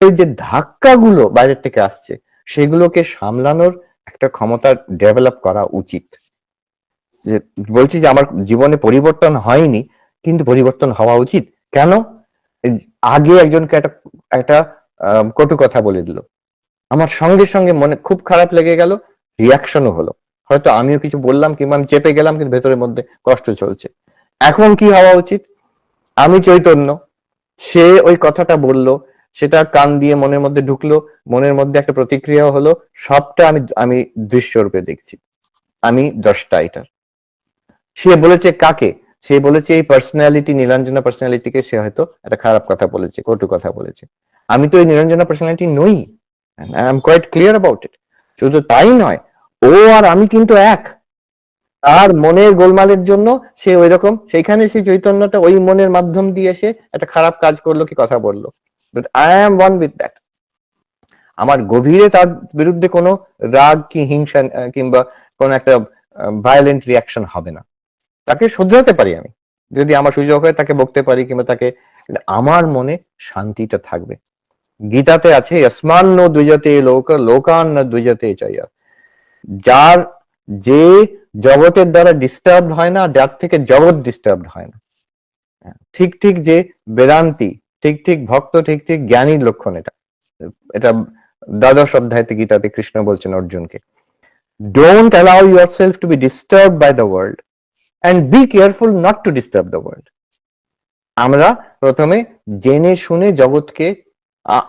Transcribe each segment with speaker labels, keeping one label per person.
Speaker 1: ওই যে ধাক্কাগুলো বাইরের থেকে আসছে, সেগুলোকে সামলানোর একটা ক্ষমতা ডেভেলপ করা উচিত। যে বলছি যে আমার জীবনে পরিবর্তন হয়নি, কিন্তু পরিবর্তন হওয়া উচিত। কেন? আগে একজনকে একটা একটা কটু কথা বলে দিল। আমার সঙ্গে সঙ্গে মনে খুব খারাপ লেগে গেল রিয়াকশনও হলো। হয়তো আমিও কিছু বললাম কিংবা আমি চেপে গেলাম, কিন্তু ভেতরের মধ্যে কষ্ট চলছে। এখন কি হওয়া উচিত? আমি চৈতন্য। সে ওই কথাটা বলল সেটা কান দিয়ে মনের মধ্যে ঢুকলো, মনের মধ্যে একটা প্রতিক্রিয়া হলো, সবটা আমি আমি দৃশ্যরূপে দেখছি। আমি দশটা এটার। সে বলেছে কাকে? সে বলেছে এই পার্সোনালিটি নীলাঞ্জনা পার্সোনালিটিকে সে হয়তো একটা খারাপ কথা বলেছে, কটু কথা বলেছে। আমি তো এই নিরঞ্জনা পার্সোনালিটি নই। I am quite clear about it শুধু তাই নয়, ও আর আমি কিন্তু এক। তার মনের গোলমালের জন্য সে ওই রকম সেইখানে সেই চৈতন্যটা ওই মনের মাধ্যম দিয়ে সে একটা খারাপ কাজ করল কি কথা বলল। আই ওয়ান উইথ দ্যাট আমার গভীরে তার বিরুদ্ধে কোনো রাগ কি হিংসা কিংবা কোনো একটা ভায়োলেন্ট রিয়াকশন হবে না। তাকে শুধরাতে পারি আমি। যদি আমার সুযোগ হয় তাকে বকতে পারি, কিংবা তাকে আমার মনে শান্তিটা থাকবে। গীতাতে আছে আসমান্ন দ্বিজতে লোক লোকান না চাইয়া যার যে জগতের দ্বারা ডিস্টার্ব হয় না, যার থেকে জগৎ ডিস্টার্ব হয় না। ঠিক ঠিক যে বেদান্তি ঠিক ঠিক, ভক্ত, ঠিক ঠিক, জ্ঞানীর লক্ষণ এটা। এটা দ্বাদশ অধ্যায়তে গীতাতে কৃষ্ণ বলছেন অর্জুনকে। Don't allow yourself to be disturb by the world and be careful not to disturb the world আমরা প্রথমে জেনে শুনে জগৎকে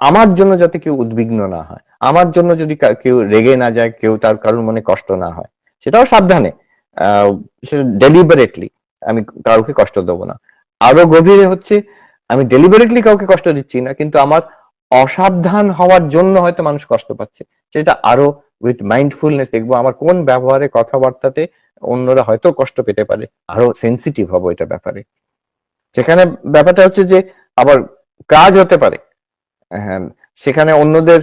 Speaker 1: আমার জন্য যাতে কেউ উদ্বিগ্ন না হয়, আমার জন্য যদি কেউ রেগে না যায়, কেউ তার কারোর মনে কষ্ট না হয়, সেটাও সাবধানে ডেলিবারেটলি আমি কাউকে কষ্ট দেবো না। আরও গভীরে হচ্ছে আমি ডেলিভারেটলি কাউকে কষ্ট দিচ্ছি না, কিন্তু আমার অসাবধান হওয়ার জন্য হয়তো মানুষ কষ্ট পাচ্ছে। সেটা আরও উইথ মাইন্ডফুলনেস দেখব, আমার কোন ব্যবহারে কথাবার্তাতে অন্যরা হয়তো কষ্ট পেতে পারে। আরও সেন্সিটিভ হব এটা ব্যাপারে। সেখানে ব্যাপারটা হচ্ছে যে, আবার কাজ হতে পারে। হ্যাঁ সেখানে অন্যদের,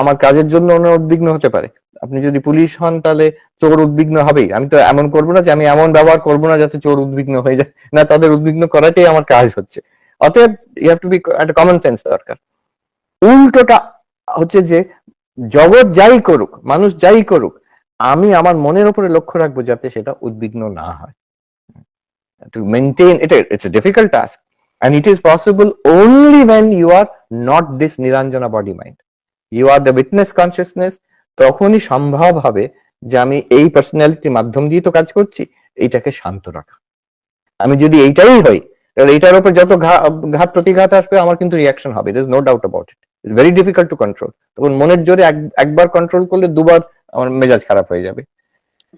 Speaker 1: আমার কাজের জন্য অন্য উদ্বিগ্ন হতে পারে। আপনি যদি পুলিশ হন, তাহলে চোর উদ্বিগ্ন হবেই। আমি তো এমন করব না যে, আমি এমন ব্যবহার করব না যাতে চোর উদ্বিগ্ন হয়ে যায়। না, তাদের উদ্বিগ্ন করাটাই আমার কাজ হচ্ছে। অতএব ইউ হ্যাভ টু বি একটা কমন সেন্স দরকার। উল্টোটা হচ্ছে যে, জগৎ যাই করুক, মানুষ যাই করুক, আমি আমার মনের উপরে লক্ষ্য রাখব যাতে সেটা উদ্বিগ্ন না হয়। টু মেনটেন এটা it's difficult task and it is possible only when you are not this niranjana body mind. You are the witness consciousness, তখনই সম্ভব হবে যে আমি এই পার্সোনালিটির মাধ্যম দিয়ে তো কাজ করছি, এইটাকে শান্ত রাখা। আমি যদি এইটাই হই তাহলে এইটার উপর যত ঘাত প্রতিঘাত আসবে, আমার কিন্তু রিয়াকশন হবে is no doubt about it very difficult to control তখন মনের জোরে এক- একবার কন্ট্রোল করলে দুবার আমার মেজাজ খারাপ হয়ে যাবে।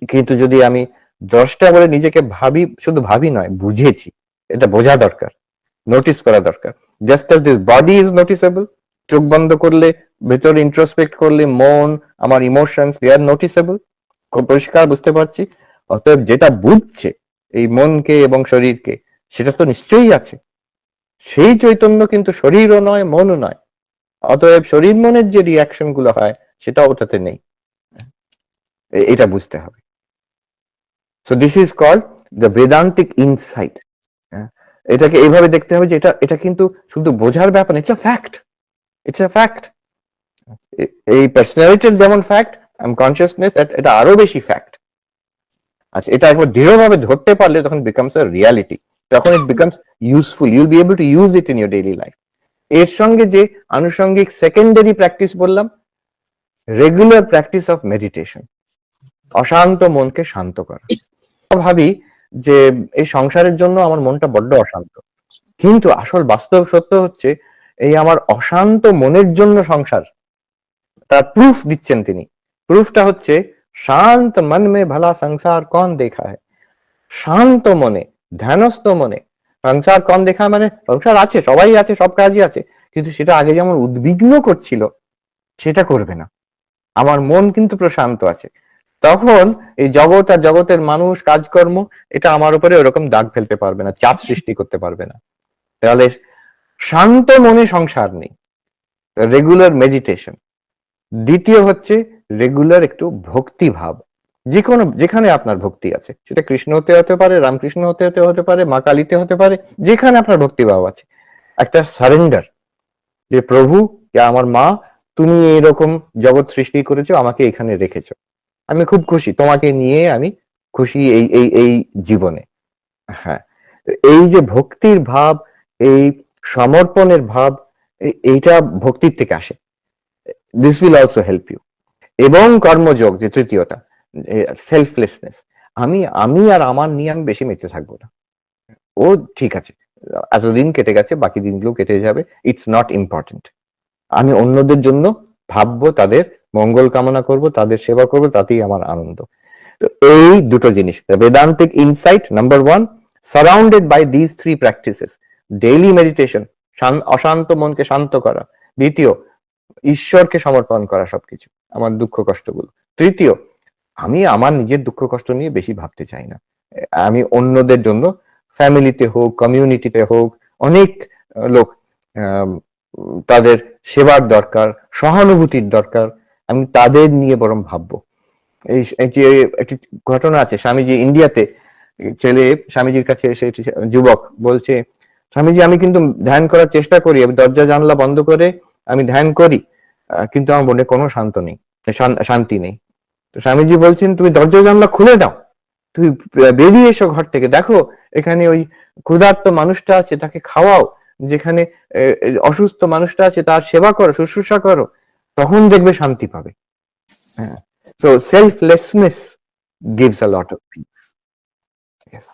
Speaker 1: কিন্তু যদি আমি দশটা বলে নিজেকে ভাবি, শুধু ভাবি নয়, বুঝেছি, এটা বোঝা দরকার নোটিস করা দরকার। Just as this body is noticeable চোখ বন্ধ করলে, ভেতরে ইন্ট্রোস্পেক্ট করলে, মন, আমার ইমোশনস দে আর নোটিসেবল পরিষ্কার বুঝতে পারছি। অতএব যেটা বুঝছে, এই মনকে এবং শরীরকে সেটা তো নিশ্চয়ই আছে। সেই চৈতন্য কিন্তু শরীরও নয়, মনও নয়। অতএব শরীর মনের যে রিয়াকশনগুলো হয় সেটা ওটাতে নেই। এটা বুঝতে হবে। So this is called the Vedantic insight এটাকে এইভাবে দেখতে হবে যে এটা এটা কিন্তু শুধু বোঝার ব্যাপার it's a fact it's a fact এই পার্সোনালিটির যেমন ফ্যাক্ট কনসিয়াসনেস এটা আরও বেশি ফ্যাক্ট আচ্ছা এটা একবার দৃঢ়ভাবে ধরতে পারলে তখন বিকামস আ রিয়ালিটি তখন it becomes useful you'll be able to use it in your daily life এর সঙ্গে যে আনুষঙ্গিক সেকেন্ডারি প্র্যাকটিস বললাম রেগুলার প্র্যাকটিস অফ মেডিটেশন অশান্ত মনকে শান্ত করা। ভাবি যে এই সংসারের জন্য আমার মনটা বড্ড অশান্ত। কিন্তু আসল বাস্তব সত্য হচ্ছে, এই আমার অশান্ত মনের জন্য সংসার, তার প্রুফ দিচ্ছেন তিনি। প্রুফটা হচ্ছে, শান্ত মন মে ভালা সংসার কন দেখা হয় শান্ত মনে ধ্যানস্থ মনে। সংসার কম দেখা মানে সংসার আছে, সবাই আছে, সব কাজই আছে। কিন্তু সেটা আগে যেমন উদ্বিগ্ন করছিল, সেটা করবে না। আমার মন কিন্তু প্রশান্ত আছে। তখন এই জগৎ আর জগতের মানুষ, কাজকর্ম, এটা আমার উপরে ওরকম দাগ ফেলতে পারবে না, চাপ সৃষ্টি করতে পারবে না। তাহলে শান্ত মনে সংসার নেই। Regular meditation. দ্বিতীয় হচ্ছে রেগুলার একটু ভক্তি ভাব যে কোনো যেখানে আপনার ভক্তি আছে। সেটা কৃষ্ণ হতে হতে পারে, রামকৃষ্ণ হতে হতে হতে পারে, মা কালীতে হতে পারে, যেখানে আপনার ভক্তি ভাব আছে। একটা সারেন্ডার যে, প্রভু আমার মা, তুমি এরকম জগৎ সৃষ্টি করেছ, আমাকে এখানে রেখেছো। আমি খুব খুশি, তোমাকে নিয়ে আমি খুশি এই এই এই জীবনে। হ্যাঁ এই যে ভক্তির ভাব, এই সমর্পণের ভাব এইটা ভক্তির থেকে আসে। This will also help you এবং কর্মযোগ, যে তৃতীয়টা সেলফলেসনেস আমি আমি আর আমার নিয়ে আমি বেশি মেতে থাকব না। ও ঠিক আছে, এতদিন কেটে গেছে, বাকি দিনগুলো কেটে যাবে ইটস নট ইম্পর্টেন্ট আমি অন্যদের জন্য ভাববো, তাদের মঙ্গল কামনা করব, তাদের সেবা করব, তাতেই আমার আনন্দ। তো এই দুটো জিনিস Vedantic insight number one surrounded by this three practices daily meditation অশান্ত মনকে শান্ত করা। দ্বিতীয়, ঈশ্বরকে সমর্পণ করা সবকিছু, আমার দুঃখ কষ্টগুলো। তৃতীয় আমি আমার নিজের দুঃখ কষ্ট নিয়ে বেশি ভাবতে চাই না। আমি অন্যদের জন্য ফ্যামিলিতে হোক, কমিউনিটিতে হোক, অনেক লোক তাদের সেবার দরকার, সহানুভূতির দরকার, আমি তাদের নিয়ে বরং ভাববো। এই যে একটি ঘটনা আছে, স্বামীজি ইন্ডিয়াতে, ছেলে স্বামীজির কাছে এসে যুবক বলছে, স্বামীজি, আমি কিন্তু ধ্যান করার চেষ্টা করি দরজা, জানলা বন্ধ করে আমি ধ্যান করি কিন্তু আমার মনে কোনো শান্ত নেই শান্তি নেই। তো স্বামীজি বলছেন, তুমি দরজা জানলা খুলে দাও। তুমি বেরিয়ে এসো ঘর থেকে। দেখো, এখানে ওই ক্ষুধার্ত মানুষটা আছে, তাকে খাওয়াও। যেখানে অসুস্থ মানুষটা আছে, তার সেবা করো, শুশ্রূষা করো। তখন দেখবে শান্তি পাবে। হ্যাঁ। So selflessness gives a lot of peace yes.